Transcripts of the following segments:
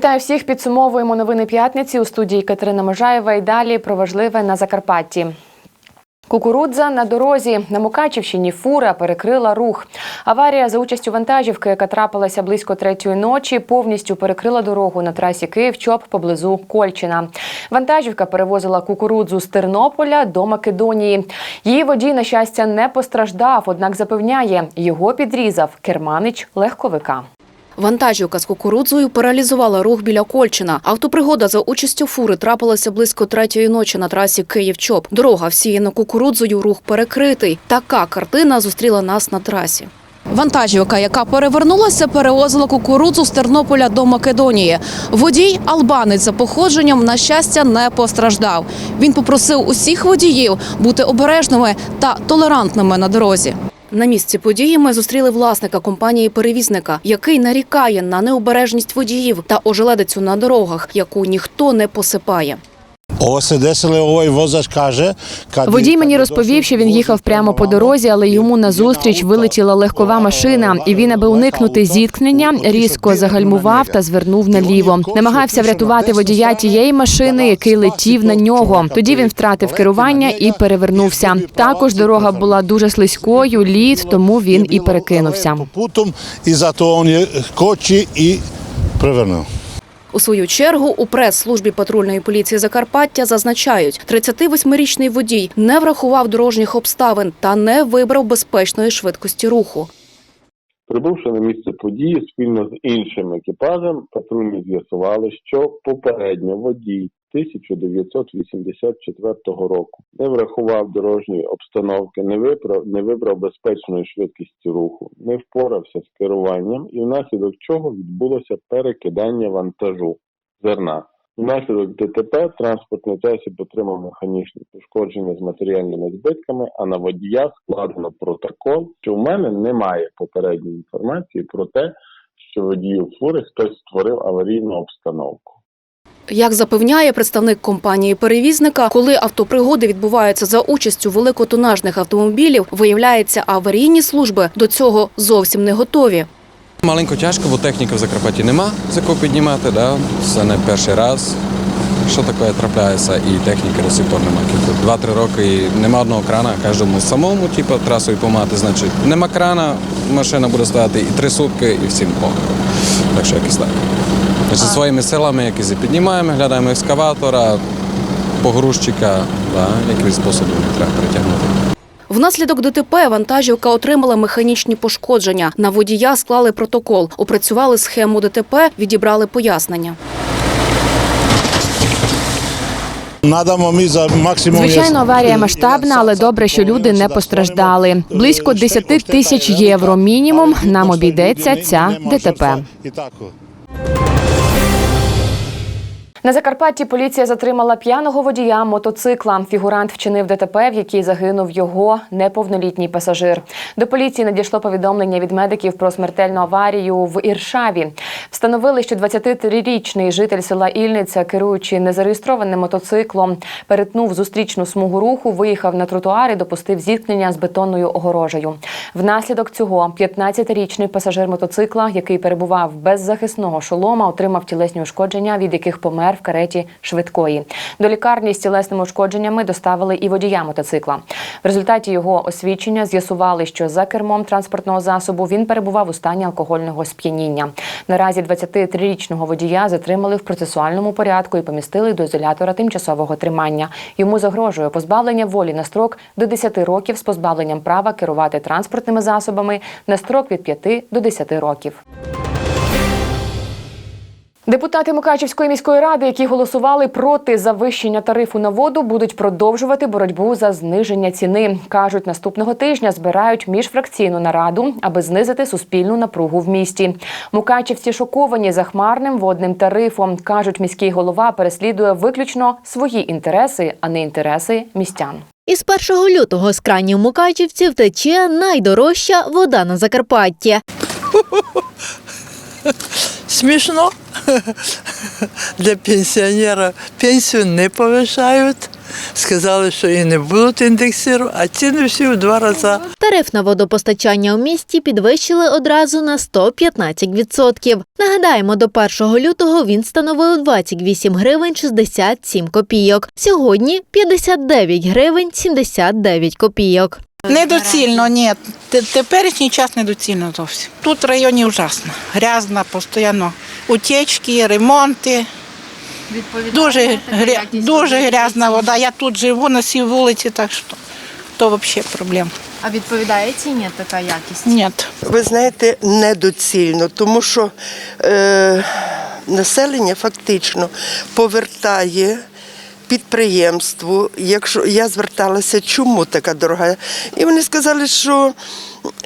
Вітаю всіх. Підсумовуємо новини п'ятниці у студії Катерина Можаєва. І далі про важливе на Закарпатті. Кукурудза на дорозі на Мукачівщині фура перекрила рух. Аварія за участю вантажівки, яка трапилася близько третьої ночі, повністю перекрила дорогу на трасі Київ-Чоп поблизу Кольчина. Вантажівка перевозила кукурудзу з Тернополя до Македонії. Її водій, на щастя, не постраждав, однак запевняє, його підрізав керманич легковика. Вантажівка з кукурудзою паралізувала рух біля Кольчина. Автопригода за участю фури трапилася близько третьої ночі на трасі Київ-Чоп. Дорога всіяна кукурудзою, рух перекритий. Така картина зустріла нас на трасі. Вантажівка, яка перевернулася, перевозила кукурудзу з Тернополя до Македонії. Водій, албанець за походженням, на щастя, не постраждав. Він попросив усіх водіїв бути обережними та толерантними на дорозі. На місці події ми зустріли власника компанії перевізника, який нарікає на необережність водіїв та ожеледицю на дорогах, яку ніхто не посипає. Vozač kaže... Водій мені розповів, що він їхав прямо по дорозі, але йому назустріч вилетіла легкова машина, і він, аби уникнути зіткнення, різко загальмував та звернув наліво. Намагався врятувати водія тієї машини, який летів на нього. Тоді він втратив керування і перевернувся. Також дорога була дуже слизькою, лід, тому він і перекинувся. Путом, і зато У свою чергу у прес-службі патрульної поліції Закарпаття зазначають, 38-річний водій не врахував дорожніх обставин та не вибрав безпечної швидкості руху. Прибувши на місце події спільно з іншим екіпажем, патрульні з'ясували, що попередньо водій 1984 року не врахував дорожньої обстановки, не вибрав, не вибрав безпечної швидкості руху, не впорався з керуванням, і внаслідок чого відбулося перекидання вантажу зерна. Внаслідок ДТП транспортний засіб отримав механічні пошкодження з матеріальними збитками, а на водія складено протокол, що в мене немає попередньої інформації про те, що водію фури хтось створив аварійну обстановку. Як запевняє представник компанії перевізника, коли автопригоди відбуваються за участю великотонажних автомобілів, виявляється, аварійні служби до цього зовсім не готові. Маленько тяжко, бо техніки в Закарпатті нема за кого піднімати. Да? Це не перший раз. Що таке трапляється, і техніки пор немає. Два-три роки і нема одного крана, кожному самому, типу, трасою помати, значить, нема крана, машина буде стояти і три сутки, і всім похорон. Так що якось так. Значить, своїми силами якось і піднімаємо, глядаємо екскаватора, погрузчика, да? якимось способом треба притягнути. Внаслідок ДТП вантажівка отримала механічні пошкодження. На водія склали протокол, опрацювали схему ДТП, відібрали пояснення. Nadamo mi za maksimum... Звичайно, аварія масштабна, але добре, що люди не постраждали. Близько 10 тисяч євро мінімум нам обійдеться ця ДТП. На Закарпатті поліція затримала п'яного водія мотоцикла. Фігурант вчинив ДТП, в якій загинув його неповнолітній пасажир. До поліції надійшло повідомлення від медиків про смертельну аварію в Іршаві. Встановили, що 23-річний житель села Ільниця, керуючи незареєстрованим мотоциклом, перетнув зустрічну смугу руху, виїхав на тротуар і допустив зіткнення з бетонною огорожею. Внаслідок цього 15-річний пасажир мотоцикла, який перебував без захисного шолома, отримав тілесні ушкодження, від яких помер в кареті швидкої. До лікарні з тілесними ушкодженнями доставили і водія мотоцикла. В результаті його освідчення з'ясували, що за кермом транспортного засобу він перебував у стані алкогольного сп'яніння. Наразі 23-річного водія затримали в процесуальному порядку і помістили до ізолятора тимчасового тримання. Йому загрожує позбавлення волі на строк до 10 років з позбавленням права керувати транспортними засобами на строк від 5 до 10 років. Депутати Мукачівської міської ради, які голосували проти завищення тарифу на воду, будуть продовжувати боротьбу за зниження ціни. кажуть, наступного тижня збирають міжфракційну нараду, аби знизити суспільну напругу в місті. Мукачівці шоковані захмарним водним тарифом. кажуть, міський голова переслідує виключно свої інтереси, а не інтереси містян. Із 1 лютого з кранів Мукачівців тече найдорожча вода на Закарпатті. Смішно. Для пенсіонера пенсію не повишають. сказали, що і не будуть індексірувати, а ціни всі в два рази. Тариф на водопостачання у місті підвищили одразу на 115%. Нагадаємо, до 1 лютого він становив 28 гривень 67 копійок. Сьогодні 59 гривень 79 копійок. Недоцільно, ні. Теперішній час недоцільно зовсім. Тут в районі ужасно. Грязно, постійно утечки, ремонти. Дуже, гря... дуже грязна вода. Я тут живу на цій вулиці, так що то взагалі проблема. А відповідає ціні така якість? Ні. Ви знаєте, недоцільно, тому що е, населення фактично повертає підприємству. Якщо я зверталася, чому така дорога? І вони сказали, що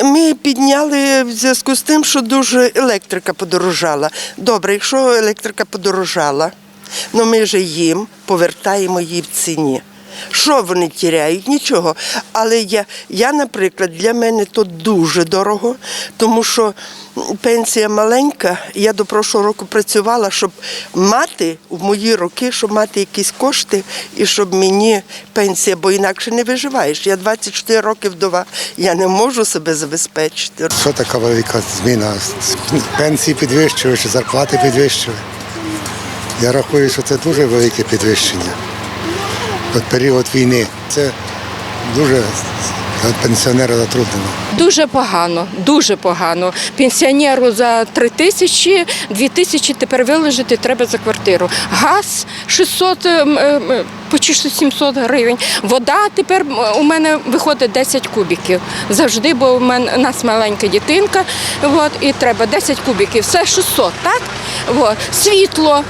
ми підняли в зв'язку з тим, що дуже електрика подорожала. Добре, якщо електрика подорожала, ну ми ж їм повертаємо її в ціні. Що вони тіряють? Нічого. Але я, я, наприклад, для мене то дуже дорого, тому що пенсія маленька. Я до прошлого року працювала, щоб мати в мої роки, щоб мати якісь кошти і щоб мені пенсія, бо інакше не виживаєш. Я 24 роки вдова, я не можу себе забезпечити. Що така велика зміна? Пенсії підвищили чи зарплати підвищили? Я рахую, що це дуже велике підвищення. От період війни. Це дуже пенсіонера затруднено. Дуже погано, дуже погано. Пенсіонеру за 3 тисячі, 2 тисячі тепер виложити треба за квартиру. Газ 600, ем, 700 гривень. Вода тепер у мене виходить 10 кубиків. Завжди, бо у мене у нас маленька дитинка, от, і треба 10 кубиків. Все 600, так? От. Світло.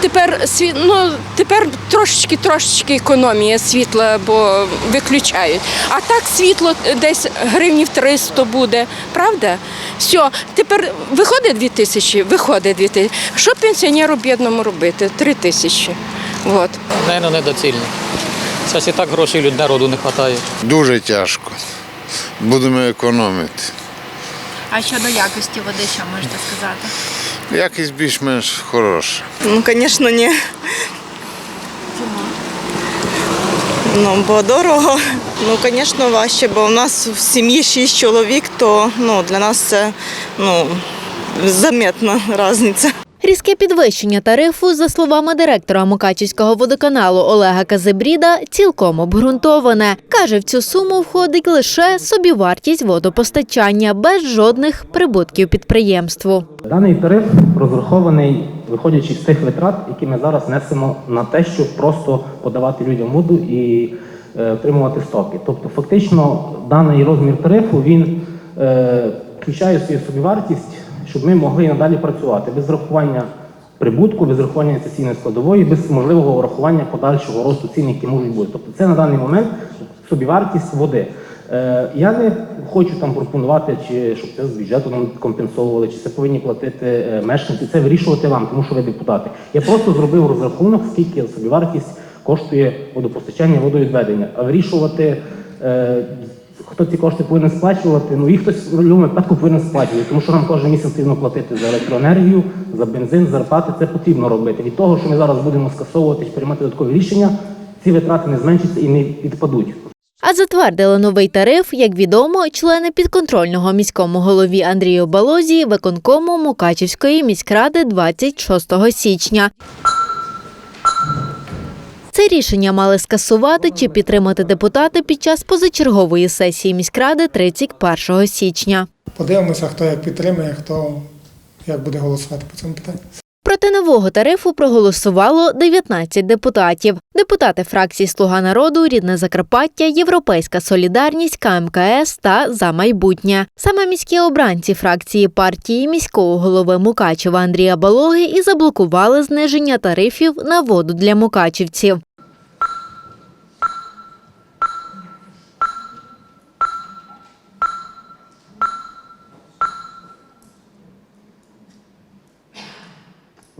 Тепер, ну, тепер трошечки, трошечки економія світла, бо виключають. А так світло десь гривнів 300 буде, правда? Все, тепер виходить 2 тисячі, виходить 2 тисячі. Що пенсіонеру бідному робити? 3 тисячі. От. Наверно, недоцільно. Зараз і так грошей люд народу не вистачає. Дуже тяжко. Будемо економити. А щодо якості води, що можете сказати? Якість більш-менш хороша. Ну, звісно, ні. Ну, бо дорого. Ну, звісно, важче, бо у нас в сім'ї шість чоловік, то ну, для нас це ну, заметна різниця. Різке підвищення тарифу, за словами директора Мукачівського водоканалу Олега Казебріда, цілком обґрунтоване. Каже, в цю суму входить лише собівартість водопостачання без жодних прибутків підприємству. Даний тариф розрахований, виходячи з тих витрат, які ми зараз несемо на те, щоб просто подавати людям воду і е, отримувати стоки. Тобто, фактично, даний розмір тарифу він е, включає в свою собівартість, щоб ми могли надалі працювати без врахування прибутку, без врахування інвестиційної складової, без можливого врахування подальшого росту цін, які можуть бути. Тобто, це на даний момент собівартість води. Е, Я не хочу там пропонувати, чи щоб це з бюджету нам компенсовували, чи це повинні платити е, мешканці. Це вирішувати вам, тому що ви депутати. Я просто зробив розрахунок, скільки собівартість коштує водопостачання, водовідведення. А вирішувати, е, хто ці кошти повинен сплачувати, ну їх хтось в будь-якому випадку повинен сплачувати, тому що нам кожен місяць потрібно платити за електроенергію, за бензин, зарплати. Це потрібно робити. Від того, що ми зараз будемо скасовувати приймати додаткові рішення, ці витрати не зменшаться і не відпадуть. А затвердили новий тариф, як відомо, члени підконтрольного міському голові Андрію Балозі виконкому Мукачівської міськради 26 січня. Це рішення мали скасувати чи підтримати депутати під час позачергової сесії міськради 31 січня. Подивимося, хто як підтримує, хто як буде голосувати по цьому питанню. Проти нового тарифу проголосувало 19 депутатів. Депутати фракції Слуга народу, Рідне Закарпаття, Європейська Солідарність, КМКС та За майбутнє. Саме міські обранці фракції партії міського голови Мукачева Андрія Балоги і заблокували зниження тарифів на воду для мукачівців.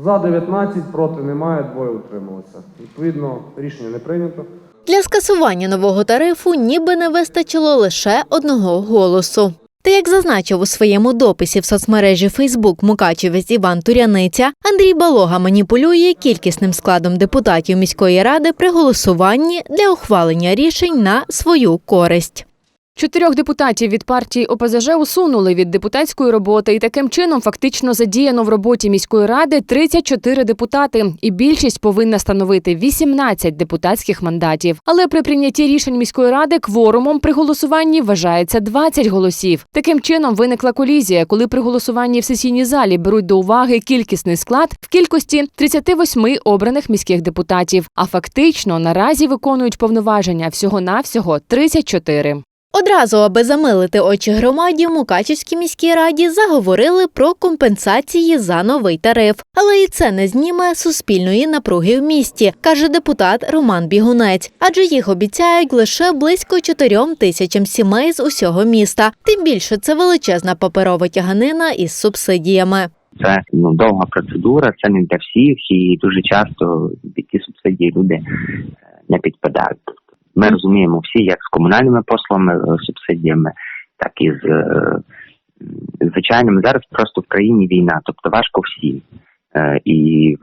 За 19, проти немає, двоє утрималося. Відповідно, рішення не прийнято. Для скасування нового тарифу ніби не вистачило лише одного голосу. Та як зазначив у своєму дописі в соцмережі Фейсбук Мукачевець Іван Туряниця, Андрій Балога маніпулює кількісним складом депутатів міської ради при голосуванні для ухвалення рішень на свою користь. Чотирьох депутатів від партії ОПЗЖ усунули від депутатської роботи, і таким чином фактично задіяно в роботі міської ради 34 депутати, і більшість повинна становити 18 депутатських мандатів. Але при прийнятті рішень міської ради кворумом при голосуванні вважається 20 голосів. Таким чином виникла колізія, коли при голосуванні в сесійній залі беруть до уваги кількісний склад в кількості 38 обраних міських депутатів. А фактично наразі виконують повноваження всього навсього 34. Одразу, аби замилити очі громаді, Мукачівській міській раді заговорили про компенсації за новий тариф. Але і це не зніме суспільної напруги в місті, каже депутат Роман Бігунець. Адже їх обіцяють лише близько 4 тисячам сімей з усього міста. Тим більше це величезна паперова тяганина із субсидіями. Це ну довга процедура, це не для всіх, і дуже часто під субсидії люди е, не підпадають. Ми розуміємо всі, як з комунальними послугами, е, субсидіями, так і з е, звичайними. Зараз просто в країні війна, тобто важко всім. Е, І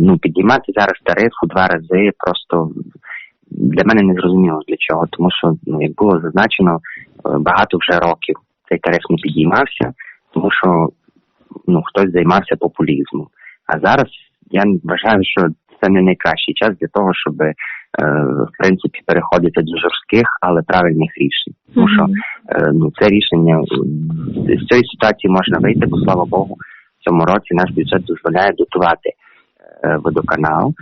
ну, підіймати зараз тариф у два рази просто для мене не зрозуміло для чого, тому що ну як було зазначено, багато вже років цей тариф не підіймався, тому що ну хтось займався популізмом. А зараз я вважаю, що це не найкращий час для того, щоб в принципі переходити до жорстких, але правильних рішень. Тому що е, ну це рішення е, з цієї ситуації можна вийти, бо слава Богу, в цьому році наш бюджет дозволяє дотувати е, водоканал.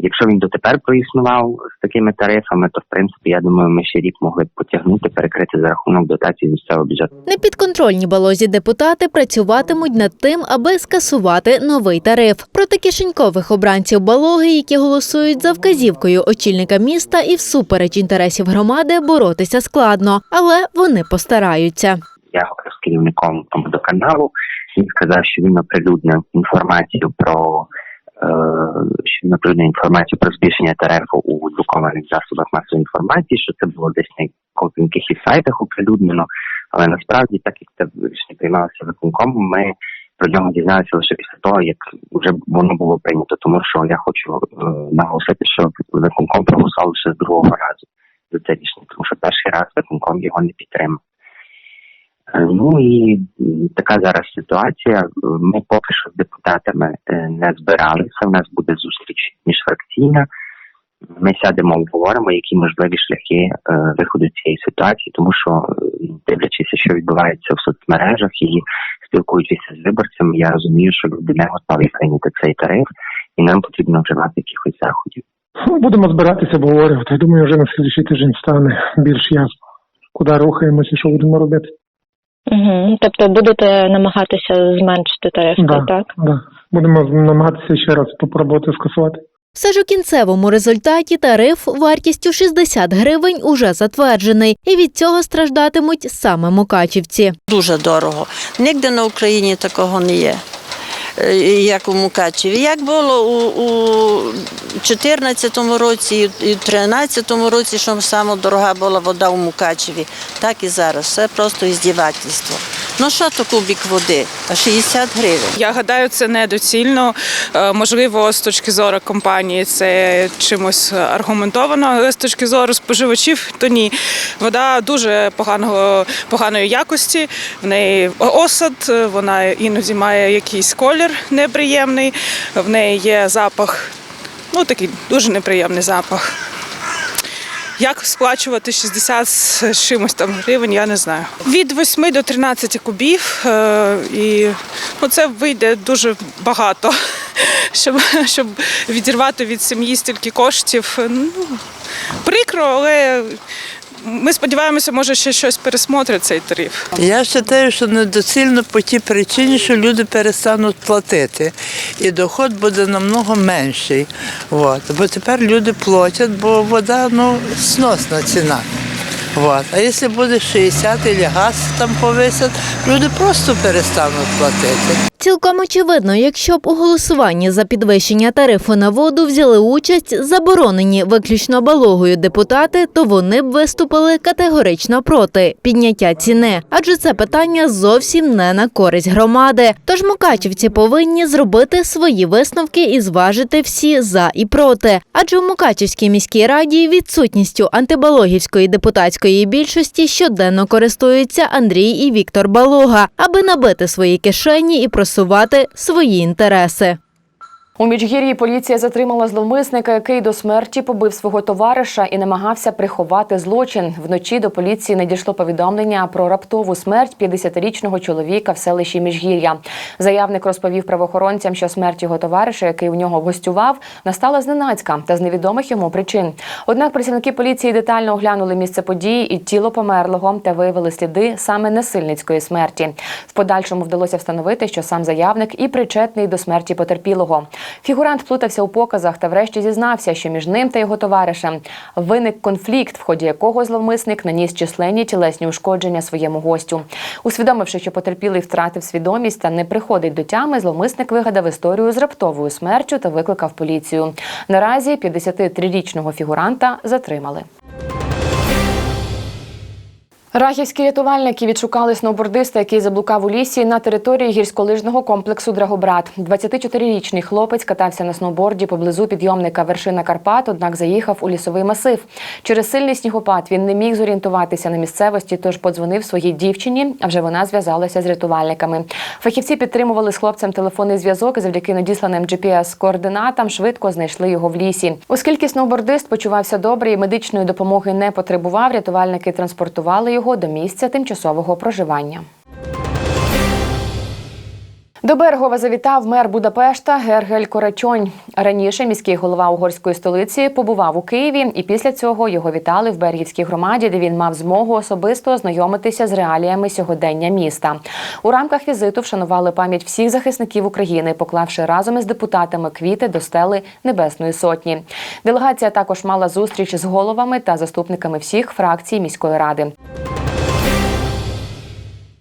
Якщо він дотепер проіснував з такими тарифами, то в принципі я думаю, ми ще рік могли б потягнути, перекрити за рахунок дотації з місцевого бюджету. Непідконтрольні балозі депутати працюватимуть над тим, аби скасувати новий тариф. Проти кишенькових обранців балоги, які голосують за вказівкою очільника міста і всупереч інтересів громади, боротися складно, але вони постараються. Я говорив з керівником водоканалу. Він сказав, що він оприлюднив інформацію про що оприлюднив інформацію про збільшення тарифу у друкованих засобах масової інформації, що це було десь на якихось сайтах оприлюднено. Але насправді, так як це рішення приймалося виконкомом, ми про нього дізналися лише після того, як вже воно було прийнято. Тому що я хочу наголосити, що виконком проголосував лише з другого разу за це рішення, тому що перший раз виконком його не підтримав. Ну і така зараз ситуація. Ми поки що з депутатами е, не збиралися. У нас буде зустріч міжфракційна. Ми сядемо, обговоримо, які можливі шляхи е, виходу цієї ситуації, тому що е, дивлячись, що відбувається в соцмережах і спілкуючись з виборцями, я розумію, що люди не готові прийняти цей тариф, і нам потрібно вживати якихось заходів. Ну, Будемо збиратися, обговорювати. Я думаю, вже на слідчий тиждень стане більш ясно, куди рухаємося що будемо робити. Угу. Тобто будете намагатися зменшити тарифи, Да, так? да. Будемо намагатися ще раз попробувати скасувати. Все ж у кінцевому результаті тариф вартістю 60 гривень уже затверджений, і від цього страждатимуть саме мукачівці. Дуже дорого. Нігде на Україні такого не є. Е, Як у Мукачеві. Як було у, у 2014 році і у 2013 році, що саме дорога була вода у Мукачеві, так і зараз. Це просто іздівательство. Ну що то кубик води? А 60 гривень. Я гадаю, це недоцільно. Е, Можливо, з точки зору компанії це чимось аргументовано, але з точки зору споживачів, то ні. Вода дуже поганого, поганої якості, в неї осад, вона іноді має якийсь колір неприємний, в неї є запах, ну такий дуже неприємний запах. Як сплачувати 60 з чимось там гривень, я не знаю. Від 8 до 13 кубів, е, і ну, це вийде дуже багато, щоб, щоб відірвати від сім'ї стільки коштів. Ну, прикро, але ми сподіваємося, може ще щось пересмотрить цей тариф. Я вважаю, що недоцільно по тій причині, що люди перестануть платити. І доход буде намного менший. От. Бо тепер люди платять, бо вода ну, сносна ціна. От. А якщо буде 60 або газ там повисять, люди просто перестануть платити. Цілком очевидно, якщо б у голосуванні за підвищення тарифу на воду взяли участь заборонені виключно балогою депутати, то вони б виступили категорично проти підняття ціни, адже це питання зовсім не на користь громади. Тож мукачівці повинні зробити свої висновки і зважити всі за і проти. Адже у Мукачівській міській раді відсутністю антибалогівської депутатської більшості щоденно користуються Андрій і Віктор Балога, аби набити свої кишені і просувати свої інтереси. У Мічгір'ї поліція затримала зловмисника, який до смерті побив свого товариша і намагався приховати злочин. Вночі до поліції надійшло повідомлення про раптову смерть 50-річного чоловіка в селищі Міжгір'я. Заявник розповів правоохоронцям, що смерть його товариша, який у нього гостював, настала зненацька та з невідомих йому причин. Однак працівники поліції детально оглянули місце події і тіло померлого та виявили сліди саме насильницької смерті. В подальшому вдалося встановити, що сам заявник і причетний до смерті потерпілого. Фігурант плутався у показах та врешті зізнався, що між ним та його товаришем виник конфлікт, в ході якого зловмисник наніс численні тілесні ушкодження своєму гостю. Усвідомивши, що потерпілий втратив свідомість та не приходить до тями, зловмисник вигадав історію з раптовою смертю та викликав поліцію. Наразі 53-річного фігуранта затримали. Рахівські рятувальники відшукали сноубордиста, який заблукав у лісі на території гірськолижного комплексу Драгобрат. 24-річний хлопець катався на сноуборді поблизу підйомника вершина Карпат, однак заїхав у лісовий масив. Через сильний снігопад він не міг зорієнтуватися на місцевості, тож подзвонив своїй дівчині, а вже вона зв'язалася з рятувальниками. Фахівці підтримували з хлопцем телефонний зв'язок і завдяки надісланим GPS-координатам швидко знайшли його в лісі. Оскільки сноубордист почувався добре і медичної допомоги не потребував, рятувальники транспортували його до місця тимчасового проживання. До Берегова завітав мер Будапешта Гергель Корачонь. Раніше міський голова угорської столиці побував у Києві, і після цього його вітали в Бергівській громаді, де він мав змогу особисто ознайомитися з реаліями сьогодення міста. У рамках візиту вшанували пам'ять всіх захисників України, поклавши разом із депутатами квіти до стели Небесної Сотні. Делегація також мала зустріч з головами та заступниками всіх фракцій міської ради.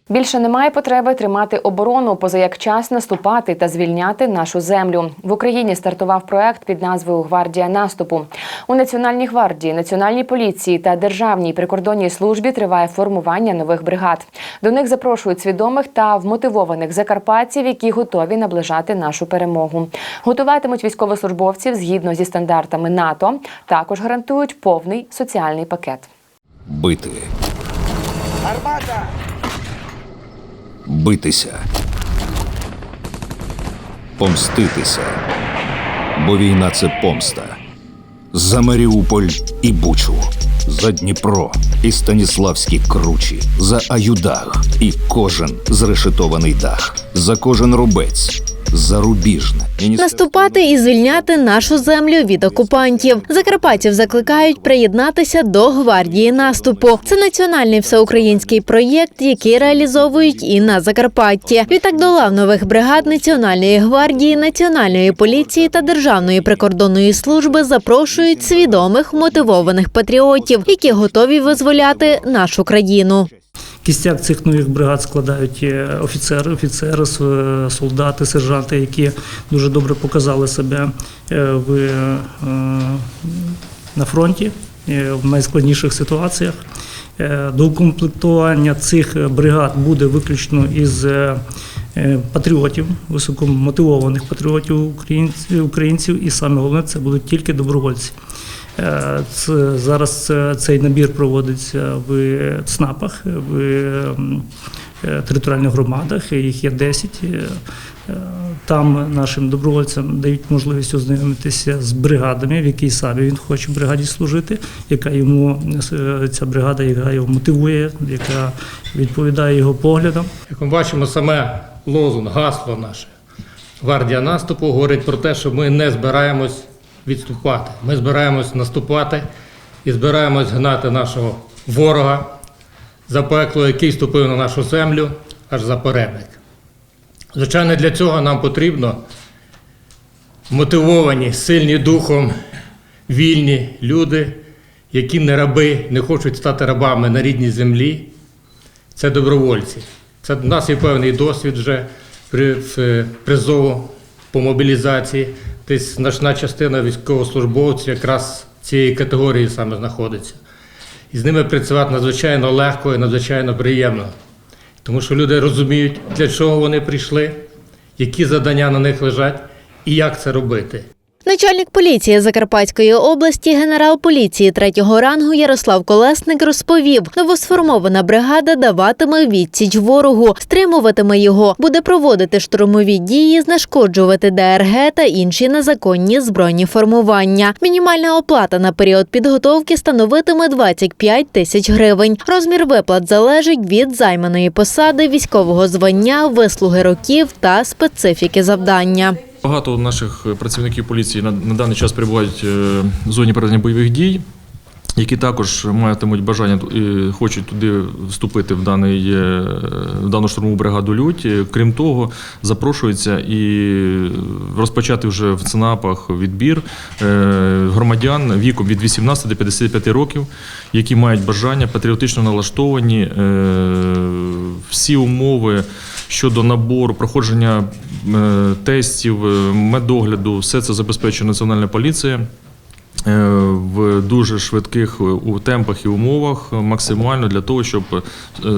Більше немає потреби тримати оборону, поза як час наступати та звільняти нашу землю. В Україні стартував проект під назвою Гвардія наступу. У Національній гвардії, національній поліції та державній прикордонній службі триває формування нових бригад. До них запрошують свідомих та вмотивованих закарпатців, які готові наближати нашу перемогу. Готуватимуть військовослужбовців згідно зі стандартами НАТО. Також гарантують повний соціальний пакет. Бити. Битися. Помститися. Бо війна це помста. За Маріуполь і Бучу. За Дніпро і Станіславські кручі. За Аюдах і кожен зрешетований дах. За кожен рубець. За рубіжне. Наступати і звільняти нашу землю від окупантів. Закарпатців закликають приєднатися до гвардії наступу. Це національний всеукраїнський проєкт, який реалізовують і на Закарпатті. Відтак до лав нових бригад Національної гвардії, національної поліції та державної прикордонної служби запрошують свідомих мотивованих патріотів, які готові визволяти нашу країну. Кістяк цих нових бригад складають е, офіцери, офіцери, солдати, сержанти, які дуже добре показали себе е, в, е, на фронті в найскладніших ситуаціях. Е, До укомплектування цих бригад буде виключно із патріотів, високомотивованих патріотів українців, і саме головне це будуть тільки добровольці. Е, Це, зараз цей набір проводиться в ЦНАПах, в е, територіальних громадах, їх є 10. Е, Там нашим добровольцям дають можливість ознайомитися з бригадами, в якій саме він хоче в бригаді служити, яка йому ця бригада, яка його мотивує, яка відповідає його поглядам. Як ми бачимо, саме лозунг, гасло наше гвардія наступу говорить про те, що ми не збираємось відступати. Ми збираємось наступати і збираємось гнати нашого ворога за пекло, який ступив на нашу землю аж за перебник. Звичайно, для цього нам потрібно мотивовані, сильні духом, вільні люди, які не раби, не хочуть стати рабами на рідній землі. Це добровольці. Це в нас є певний досвід вже при призову по мобілізації. Десь значна частина військовослужбовців якраз цієї категорії саме знаходиться. І з ними працювати надзвичайно легко і надзвичайно приємно. Тому що люди розуміють, для чого вони прийшли, які завдання на них лежать і як це робити. Начальник поліції Закарпатської області, генерал поліції третього рангу Ярослав Колесник розповів, новосформована бригада даватиме відсіч ворогу, стримуватиме його, буде проводити штурмові дії, знешкоджувати ДРГ та інші незаконні збройні формування. Мінімальна оплата на період підготовки становитиме 25 тисяч гривень. Розмір виплат залежить від займаної посади, військового звання, вислуги років та специфіки завдання. Багато наших працівників поліції на, на даний час перебувають е, в зоні проведення бойових дій, які також матимуть бажання і хочуть туди вступити в, даний, е, в дану штурмову бригаду. Е, Крім того, запрошується і розпочати вже в ЦНАПах відбір е, громадян віком від 18 до 55 років, які мають бажання патріотично налаштовані е, всі умови щодо набору, проходження е, тестів, е, медогляду, все це забезпечує Національна поліція. е, В дуже швидких темпах і умовах максимально для того, щоб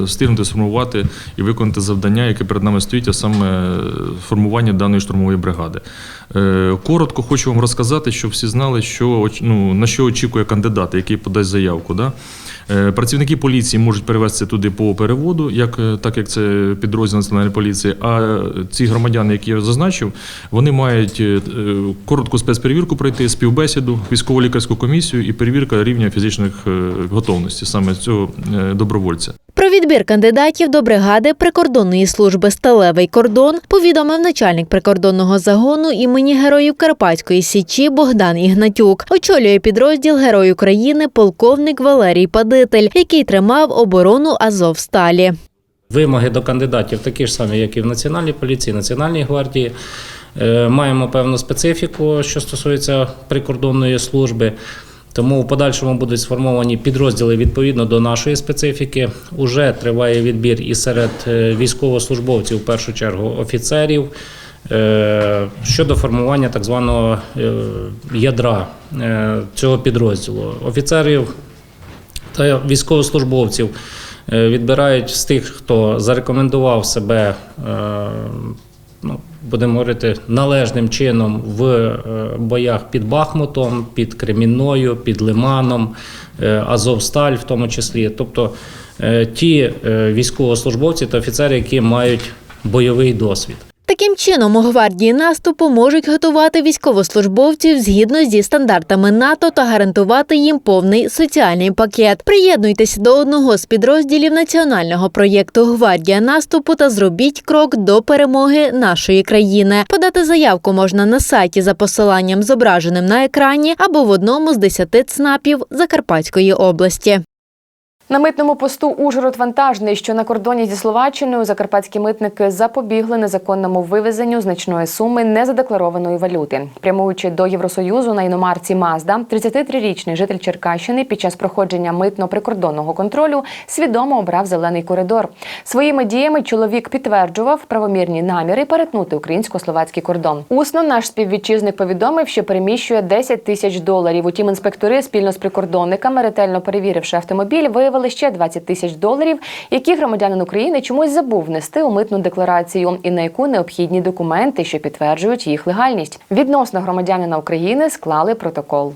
встигнути сформувати і виконати завдання, яке перед нами стоїть, а саме формування даної штурмової бригади. Коротко хочу вам розказати, щоб всі знали, що ну, на що очікує кандидат, який подасть заявку. Да? Е, Працівники поліції можуть перевезти туди по переводу, як, е, так як це підрозділ Національної поліції. А ці громадяни, які я зазначив, вони мають е, е, коротку спецперевірку пройти, співбесіду, військово-лікарську комісію і перевірка рівня фізичних е, готовності саме цього е, добровольця. Відбір кандидатів до бригади прикордонної служби Сталевий кордон повідомив начальник прикордонного загону імені Героїв Карпатської Січі Богдан Ігнатюк. Очолює підрозділ Герой України полковник Валерій Падитель, який тримав оборону Азовсталі. Вимоги до кандидатів такі ж самі, як і в Національній поліції, Національній гвардії. Е, Маємо певну специфіку, що стосується прикордонної служби. Тому у подальшому будуть сформовані підрозділи відповідно до нашої специфіки. Уже триває відбір і серед е, військовослужбовців, в першу чергу офіцерів, е, щодо формування так званого е, ядра цього підрозділу. Офіцерів та військовослужбовців відбирають з тих, хто зарекомендував себе, ну, будемо говорити, належним чином в е, боях під Бахмутом, під Кремінною, під Лиманом, е, Азовсталь в тому числі. Тобто е, ті військовослужбовці та офіцери, які мають бойовий досвід. Таким чином, у гвардії наступу можуть готувати військовослужбовців згідно зі стандартами НАТО та гарантувати їм повний соціальний пакет. Приєднуйтесь до одного з підрозділів національного проєкту Гвардія наступу та зробіть крок до перемоги нашої країни. Подати заявку можна на сайті за посиланням, зображеним на екрані, або в одному з десяти ЦНАПів Закарпатської області. На митному посту Ужгород вантажний, що на кордоні зі Словаччиною закарпатські митники запобігли незаконному вивезенню значної суми незадекларованої валюти. Прямуючи до Євросоюзу на іномарці Мазда, 33-річний житель Черкащини під час проходження митно-прикордонного контролю свідомо обрав зелений коридор. Своїми діями чоловік підтверджував правомірні наміри перетнути українсько-словацький кордон. Усно наш співвітчизник повідомив, що переміщує 10 тисяч доларів. Утім, інспектори спільно з прикордонниками, ретельно перевіривши автомобіль, виявили ще 20 тисяч доларів, які громадянин України чомусь забув внести у митну декларацію, і на яку необхідні документи, що підтверджують їх легальність. Відносно громадянина України склали протокол.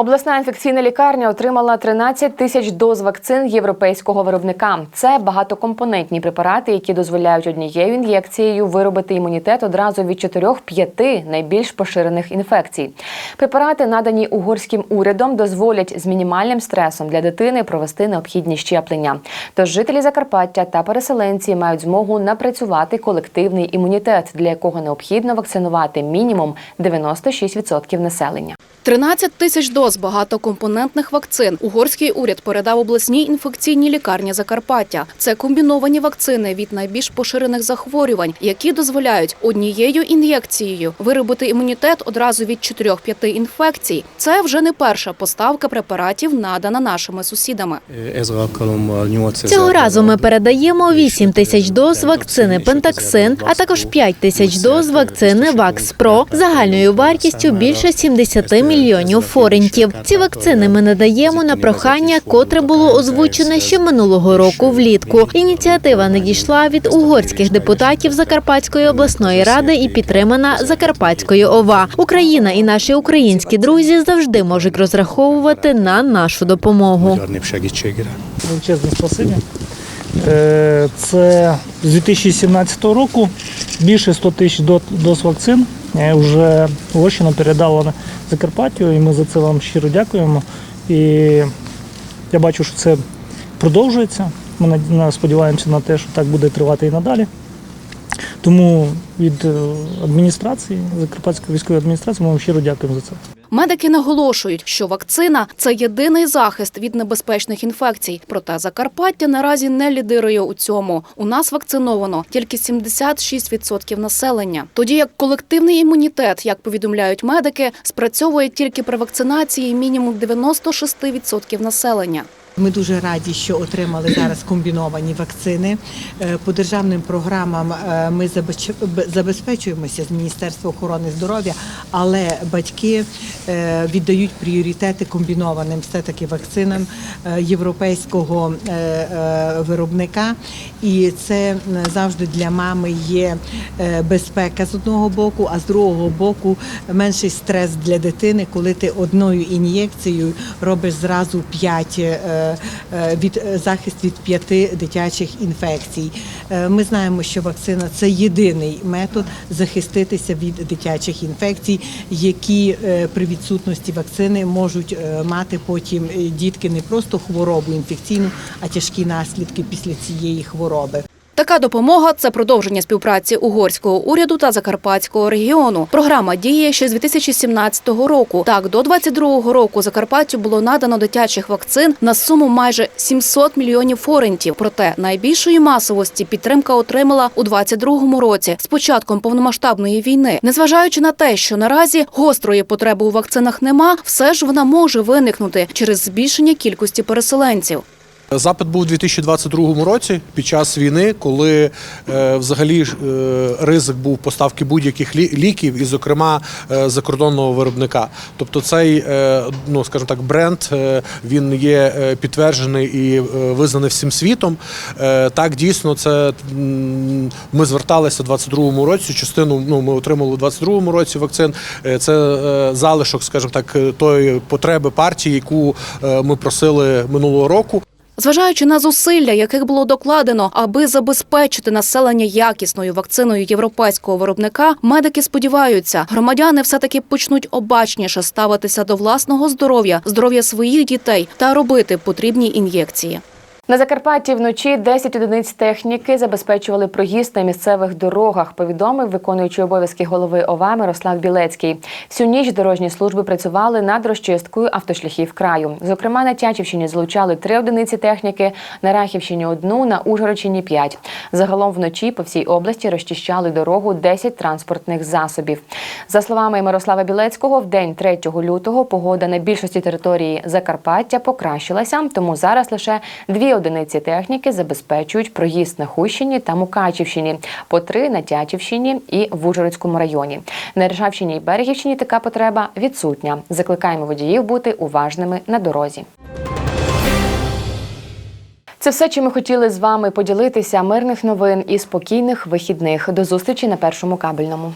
Обласна інфекційна лікарня отримала 13 тисяч доз вакцин європейського виробника. Це багатокомпонентні препарати, які дозволяють однією ін'єкцією виробити імунітет одразу від 4-5 найбільш поширених інфекцій. Препарати, надані угорським урядом, дозволять з мінімальним стресом для дитини провести необхідні щеплення. Тож жителі Закарпаття та переселенці мають змогу напрацювати колективний імунітет, для якого необхідно вакцинувати мінімум 96% населення. 13 тисяч доз Доз багатокомпонентних вакцин угорський уряд передав обласній інфекційній лікарні Закарпаття. Це комбіновані вакцини від найбільш поширених захворювань, які дозволяють однією ін'єкцією виробити імунітет одразу від 4-5 інфекцій. Це вже не перша поставка препаратів, надана нашими сусідами. Цього разу ми передаємо 8 тисяч доз вакцини Пентаксин, а також 5 тисяч доз вакцини Вакспро загальною вартістю більше 70 мільйонів форентів. Ці вакцини ми надаємо на прохання, котре було озвучене ще минулого року влітку. Ініціатива надійшла від угорських депутатів Закарпатської обласної ради і підтримана Закарпатською ОВА. Україна і наші українські друзі завжди можуть розраховувати на нашу допомогу. Величезне спасибі. Е, Це з 2017 року більше 100 тисяч доз вакцин е, вже Угорщина передала Закарпаттю, і ми за це вам щиро дякуємо. І я бачу, що це продовжується. Ми сподіваємося на те, що так буде тривати і надалі. Тому від е, адміністрації, Закарпатської військової адміністрації, ми вам щиро дякуємо за це. Медики наголошують, що вакцина це єдиний захист від небезпечних інфекцій. Проте Закарпаття наразі не лідирує у цьому. У нас вакциновано тільки 76% населення. Тоді як колективний імунітет, як повідомляють медики, спрацьовує тільки при вакцинації мінімум 96% населення. Ми дуже раді, що отримали зараз комбіновані вакцини. Е, По державним програмам е, ми забезпечуємося з Міністерства охорони здоров'я, але батьки е, віддають пріоритети комбінованим все-таки вакцинам е, європейського виробника. І це завжди для мами є безпека з одного боку, а з другого боку менший стрес для дитини, коли ти одною ін'єкцією робиш зразу 5 від е, захист від п'яти дитячих інфекцій. Е, Ми знаємо, що вакцина це єдиний метод захиститися від дитячих інфекцій, які е, при відсутності вакцини можуть е, мати потім е, дітки не просто хворобу інфекційну, а тяжкі наслідки після цієї хвороби. Така допомога це продовження співпраці угорського уряду та закарпатського регіону. Програма діє ще з 2017 року. Так, до 2022 року Закарпаттю було надано дитячих вакцин на суму майже 700 мільйонів форентів. Проте найбільшої масовості підтримка отримала у 2022 році з початком повномасштабної війни. Незважаючи на те, що наразі гострої потреби у вакцинах нема, все ж вона може виникнути через збільшення кількості переселенців. Запит був у 2022 році під час війни, коли е, взагалі е, ризик був поставки будь-яких лі- ліків, і, зокрема, е, закордонного виробника. Тобто цей, ну скажімо так, бренд він є підтверджений і визнаний всім світом. Так, дійсно, це ми зверталися у 22 році. Частину ну ми отримали у 22 році вакцин. Це залишок, скажімо так, тої потреби партії, яку ми просили минулого року. Зважаючи на зусилля, яких було докладено, аби забезпечити населення якісною вакциною європейського виробника, медики сподіваються, громадяни все таки почнуть обачніше ставитися до власного здоров'я, здоров'я своїх дітей та робити потрібні ін'єкції. На Закарпатті вночі 10 одиниць техніки забезпечували проїзд на місцевих дорогах. Повідомив виконуючий обов'язки голови ОВА Мирослав Білецький. Всю ніч дорожні служби працювали над розчисткою автошляхів краю. Зокрема, на Тячівщині залучали три одиниці техніки, на Рахівщині одну, на Ужгородщині п'ять. Загалом вночі по всій області розчищали дорогу 10 транспортних засобів. За словами Мирослава Білецького, в день 3 лютого погода на більшості території Закарпаття покращилася, тому зараз лише дві одиниці техніки забезпечують проїзд на Хущині та Мукачівщині, по три на Тячівщині і в Ужгородському районі. На Ржавщині і Берегівщині така потреба відсутня. Закликаємо водіїв бути уважними на дорозі. Це все, чим ми хотіли з вами поділитися. Мирних новин і спокійних вихідних. До зустрічі на першому кабельному.